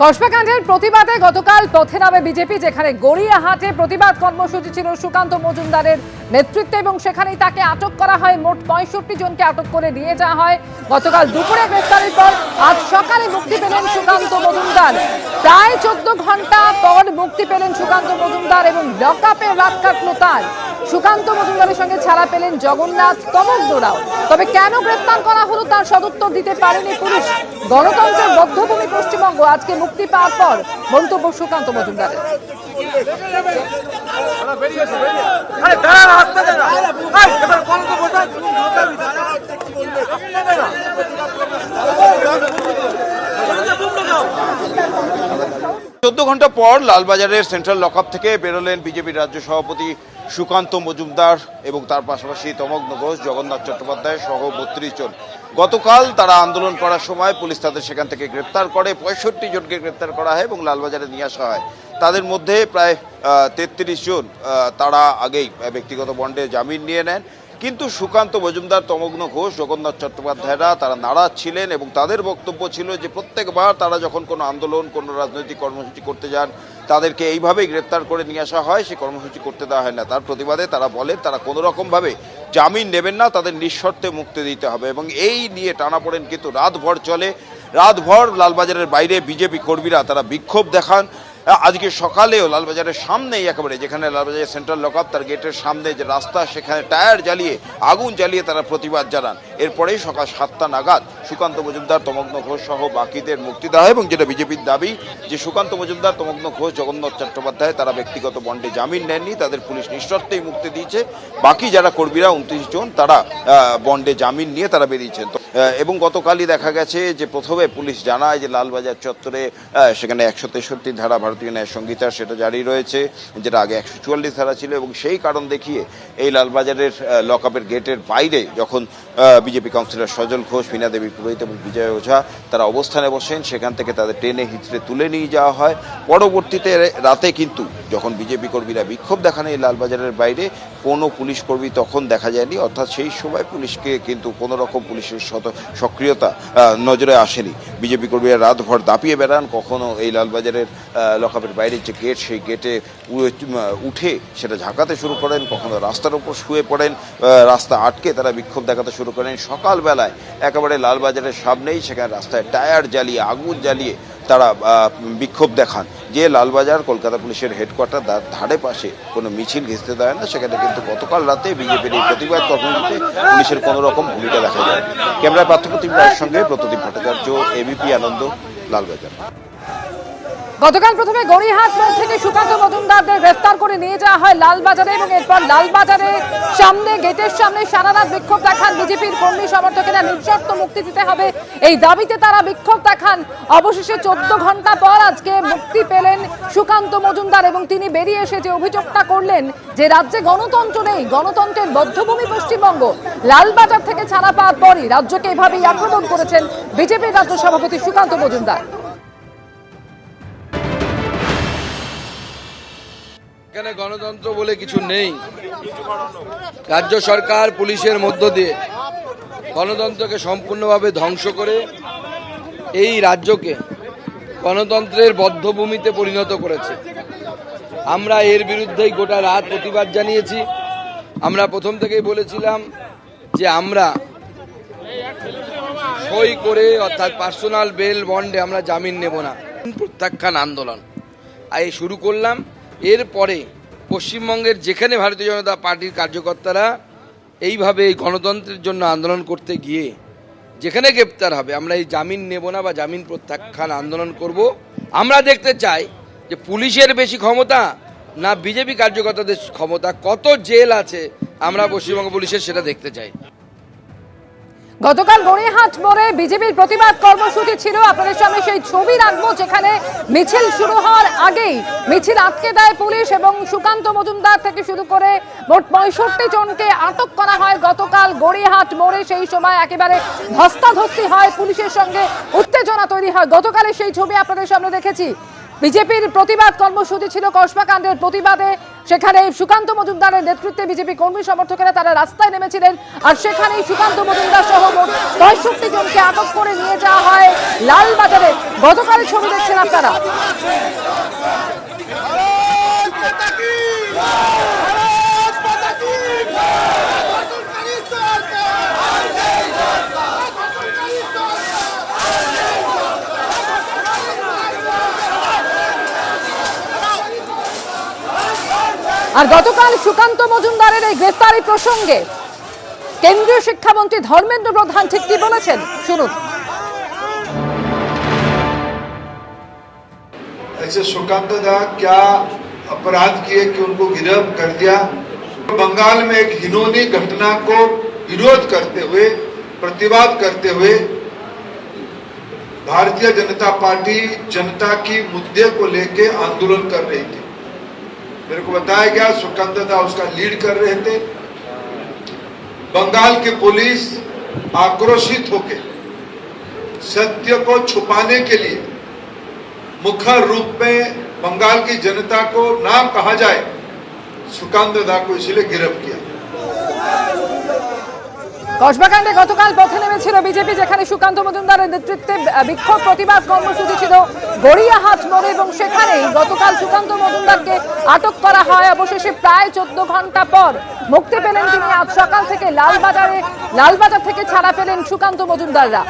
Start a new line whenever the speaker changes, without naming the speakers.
কসবাকাণ্ডের প্রতিবাদে গতকাল পথে নামে বিজেপি, যেখানে গড়িয়াহাটে প্রতিবাদ কর্মসূচি ছিল সুকান্ত মজুমদারের নেতৃত্বে এবং সেখানেই তাকে আটক করা হয়। মোট পঁয়ষট্টি জনকে আটক করে নিয়ে যাওয়া হয়। গতকাল দুপুরে গ্রেফতারের পর আজ সকালে মুক্তি পেলেন সুকান্ত মজুমদার। প্রায় চোদ্দ ঘণ্টা পর মুক্তি পেলেন সুকান্ত মজুমদার এবং লকআপে রাত কাটল তার। সুকান্ত মজুমদারের সঙ্গে ছাড়া পেলেন জগন্নাথ তমকদোরাও তবে কেন গ্রেফতার করা হলো তার সদুত্তর দিতে পারেনি পুলিশ? গণতন্ত্রের বদ্ধভূমি পশ্চিমবঙ্গ, আজকে মুক্তি পাওয়ার পর মন্তব্য সুকান্ত মজুমদারের
আরে দাঁড়ান আসতে দে না এই, এবার কোন তো বসে
চোদ্দ ঘণ্টা পর লালবাজারের সেন্ট্রাল লকআপ থেকে বেরোলেন বিজেপির রাজ্য সভাপতি সুকান্ত মজুমদার এবং তার পাশাপাশি তমগ্ন ঘোষ জগন্নাথ চট্টোপাধ্যায় সহ বত্রিশ জন। গতকাল তারা আন্দোলন করার সময় পুলিশ তাদের সেখান থেকে গ্রেপ্তার করে, পঁয়ষট্টি জনকে গ্রেপ্তার করা হয় এবং লালবাজারে নিয়ে আসা হয়। তাদের মধ্যে প্রায় তেত্রিশ জন তারা আগেই ব্যক্তিগত বন্ডে জামিন নিয়ে নেন। কিন্তু সুকান্ত মজুমদার, তমগ্ন ঘোষ, জগন্নাথ চট্টোপাধ্যায়রা তারা নারাজ ছিলেন এবং তাদের বক্তব্য ছিল যে প্রত্যেকবার তারা যখন কোনো আন্দোলন, কোনো রাজনৈতিক কর্মসূচি করতে যান, তাদেরকে এইভাবেই গ্রেপ্তার করে নিয়ে আসা হয়, সে কর্মসূচি করতে দেওয়া হয় না। তার প্রতিবাদে তারা বলেন, তারা কোনো রকমভাবে জামিন নেবেন না, তাদের নিঃশর্তে মুক্তি দিতে হবে এবং এই নিয়ে টানাপোড়েন কিন্তু রাতভর চলে। রাতভর লালবাজারের বাইরে বিজেপি কর্মীরা তারা বিক্ষোভ দেখান আজকে সকালেও লালবাজারের সামনেই একেবারে, যেখানে লালবাজারের সেন্ট্রাল লকআপ তার গেটের সামনে যে রাস্তা, সেখানে টায়ার জ্বালিয়ে, আগুন জ্বালিয়ে তারা প্রতিবাদ জানান। এরপরেই সকাল সাতটা নাগাদ সুকান্ত মজুমদার, তমগ্ন ঘোষ সহ বাকিদের মুক্তি দেওয়া হয় এবং যেটা বিজেপির দাবি, যে সুকান্ত মজুমদার, তমগ্ন ঘোষ, জগন্নাথ চট্টোপাধ্যায়, তারা ব্যক্তিগত বন্ডে জামিন নেননি, তাদের পুলিশ নিঃশর্তেই মুক্তি দিয়েছে। বাকি যারা কর্মীরা, উনত্রিশ জন, তারা বন্ডে জামিন নিয়ে তারা বেরিয়েছেন। এবং গতকালই দেখা গেছে যে প্রথমে পুলিশ জানায় যে লালবাজার চত্বরে সেখানে একশো তেষট্টি ধারা ভারতীয় ন্যায় সংহিতা সেটা জারি রয়েছে, যেটা আগে একশো চুয়াল্লিশ ধারা ছিল এবং সেই কারণ দেখিয়ে এই লালবাজারের লকআপের গেটের বাইরে যখন বিজেপি কাউন্সিলর সজল ঘোষ, মীনা দেবী পুরোহিত এবং বিজয় ওঝা তারা অবস্থানে বসেন, সেখান থেকে তাদের ট্রেনে হিচড়ে তুলে নিয়ে যাওয়া হয়। পরবর্তীতে রাতে কিন্তু যখন বিজেপি কর্মীরা বিক্ষোভ দেখান এই লালবাজারের বাইরে, কোনো পুলিশ কর্মী তখন দেখা যায়নি। অর্থাৎ সেই সময় পুলিশকে কিন্তু কোনো রকম পুলিশের সক্রিয়তা নজরে আসেনি। বিজেপি কর্মীরা রাতভর দাপিয়ে বেড়ান। কখনো এই লালবাজারের লকআপের বাইরে যে গেট সেই গেটে উঠে সেটা ঝাঁকাতে শুরু করেন। কখনো রাস্তার উপর শুয়ে পড়েন। রাস্তা আটকে তারা বিক্ষোভ দেখাতে শুরু করেন। সকালবেলায় একেবারে লালবাজারের সামনেই সেখানে রাস্তায় টায়ার জ্বালিয়ে, আগুন জ্বালিয়ে তারা বিক্ষোভ দেখান। যে লালবাজার কলকাতা পুলিশের হেডকোয়ার্টার ধারে পাশে কোনো মিছিল ঘেঁচতে দেয় না, সেখানে কিন্তু গতকাল রাতে বিজেপির এই প্রতিবাদ কর্মসূচিতে পুলিশের কোনো রকম ভূমিকা দেখা যায় ক্যামেরায় পার্থপ্রতিম রায়ের সঙ্গে প্রতদীপ ভট্টাচার্য এবিপি আনন্দ, লালবাজার।
গতকাল প্রথমে গড়িহাট মোড় থেকে সুকান্ত মজুমদারদের গ্রেফতার করে নিয়ে যাওয়া হয় লালবাজারে এবং এরপর লালবাজারে সামনে, গেটের সামনে সারা রাত বিক্ষোভ দেখান বিজেপির কর্মী সমর্থকেরা নিঃশর্ত মুক্তি দিতে হবে। এই দাবিতে তারা বিক্ষোভ দেখান। অবশেষে চোদ্দ ঘণ্টা পর আজকে মুক্তি পেলেন সুকান্ত মজুমদার এবং তিনি বেরিয়ে এসে যে অভিযোগটা করলেন যে রাজ্যে গণতন্ত্র নেই, গণতন্ত্রের বদ্ধভূমি পশ্চিমবঙ্গ, লালবাজার থেকে ছাড়া পাওয়ার পরই রাজ্যকে এভাবেই আক্রমণ করেছেন বিজেপির রাজ্য সভাপতি সুকান্ত মজুমদার।
এখানে গণতন্ত্র বলে কিছু নেই। রাজ্য সরকার পুলিশের মধ্য দিয়ে গণতন্ত্রকে সম্পূর্ণভাবে ধ্বংস করে এই রাজ্যকে গণতন্ত্রের বদ্ধভূমিতে পরিণত করেছে। আমরা এর বিরুদ্ধেই গোটা রাত প্রতিবাদ জানিয়েছি। আমরা প্রথম থেকেই বলেছিলাম যে আমরা সই করে অর্থাৎ পার্সোনাল বেল বন্ডে আমরা জামিন নেব না। প্রত্যাখ্যান আন্দোলন। আর শুরু করলাম এরপরে পশ্চিমবঙ্গের যেখানে ভারতীয় জনতা পার্টির কার্যকর্তারা এইভাবে এই গণতন্ত্রের জন্য আন্দোলন করতে গিয়ে যেখানে গ্রেপ্তার হবে, আমরা এই জামিন নেব না বা জামিন প্রত্যাখ্যান আন্দোলন করব। আমরা দেখতে চাই যে পুলিশের বেশি ক্ষমতা না বিজেপি কার্যকর্তাদের ক্ষমতা, কত জেল আছে আমরা পশ্চিমবঙ্গ পুলিশের সেটা দেখতে চাই।
গতকাল গড়িয়াহাট মোড়ে বিজেপির প্রতিবাদ কর্মসূচি ছিল। আপনাদের সামনে সেই ছবি রাখব যেখানে মিছিল শুরু হওয়ার আগেই মিছিল আটকে দেয় পুলিশ এবং সুকান্ত মজুমদার থেকে শুরু করে মোট পঁয়ষট্টি জনকে আটক করা হয়। গতকাল গড়িয়াহাট মোড়ে সেই সময় একেবারে ধস্তাধস্তি হয় পুলিশের সঙ্গে। উত্তেজনা তৈরি হয়। গতকালের সেই ছবি আপনাদের সামনে দেখেছি। বিজেপির প্রতিবাদ কর্মসূচি ছিল কসবা প্রতিবাদে। সেখানে সুকান্ত মজুমদারের নেতৃত্বে বিজেপি কর্মী সমর্থকেরা তারা রাস্তায় নেমেছিলেন। আর সেখানেই সুকান্ত মজুমদার সহ পঁয়ষট্টি জনকে আটক করে নিয়ে যাওয়া হয় লালবাজারে। গতকাল ছবি দেখছেন আপনারা। আর গতকাল সুকান্ত মজুমদারের এই গ্রেফতারি প্রসঙ্গে কেন্দ্রীয় শিক্ষামন্ত্রী ধর্মেন্দ্র প্রধান ঠিক কি বলেছেন শুনুন
ऐसे सुकांत दा क्या अपराध किए कि उनको गिरफ्त कर दिया बंगाल में एक हिनोनी घटना को विरोध करते हुए प्रतिवाद करते हुए भारतीय जनता पार्टी जनता की मुद्दे को लेके आंदोलन कर रही थी मेरे को बताया गया सुकंददा उसका लीड कर रहे थे। बंगाल की पुलिस आक्रोशित होके सत्य को छुपाने के लिए मुखर रूप में बंगाल की जनता को ना कहा जाए सुकांत दा को इसलिए गिरफ्त किया।
কসবাকাণ্ডে গতকাল পথে নেমেছিল বিজেপি, যেখানে সুকান্ত মজুমদারের নেতৃত্বে বিক্ষোভ প্রতিবাদ কর্মসূচি ছিল গড়িয়াহাট মোড়ে এবং সেখানেই গতকাল সুকান্ত মজুমদারকে আটক করা হয়। অবশেষে প্রায় চোদ্দ ঘণ্টা পর মুক্তি পেলেন তিনি। আজ সকাল থেকে লালবাজারে, লালবাজার থেকে ছাড়া পেলেন সুকান্ত মজুমদাররা।